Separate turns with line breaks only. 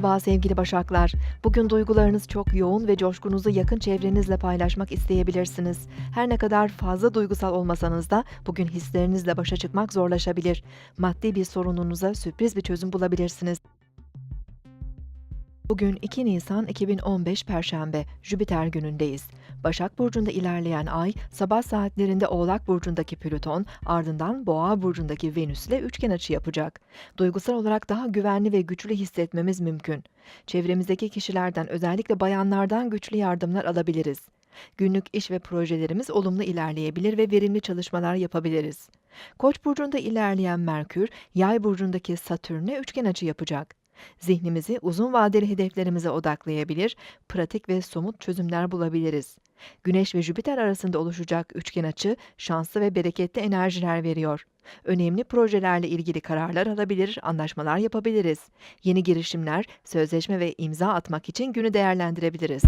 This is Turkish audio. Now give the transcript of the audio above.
Merhaba sevgili Başaklar. Bugün duygularınız çok yoğun ve coşkunuzu yakın çevrenizle paylaşmak isteyebilirsiniz. Her ne kadar fazla duygusal olmasanız da bugün hislerinizle başa çıkmak zorlaşabilir. Maddi bir sorununuza sürpriz bir çözüm bulabilirsiniz. Bugün 2 Nisan 2015 Perşembe, Jüpiter günündeyiz. Başak Burcu'nda ilerleyen ay, sabah saatlerinde Oğlak Burcu'ndaki Plüton, ardından Boğa Burcu'ndaki Venüs'le üçgen açı yapacak. Duygusal olarak daha güvenli ve güçlü hissetmemiz mümkün. Çevremizdeki kişilerden, özellikle bayanlardan güçlü yardımlar alabiliriz. Günlük iş ve projelerimiz olumlu ilerleyebilir ve verimli çalışmalar yapabiliriz. Koç burcunda ilerleyen Merkür, Yay burcundaki Satürn'e üçgen açı yapacak. Zihnimizi uzun vadeli hedeflerimize odaklayabilir, pratik ve somut çözümler bulabiliriz. Güneş ve Jüpiter arasında oluşacak üçgen açı şanslı ve bereketli enerjiler veriyor. Önemli projelerle ilgili kararlar alabilir, anlaşmalar yapabiliriz. Yeni girişimler, sözleşme ve imza atmak için günü değerlendirebiliriz.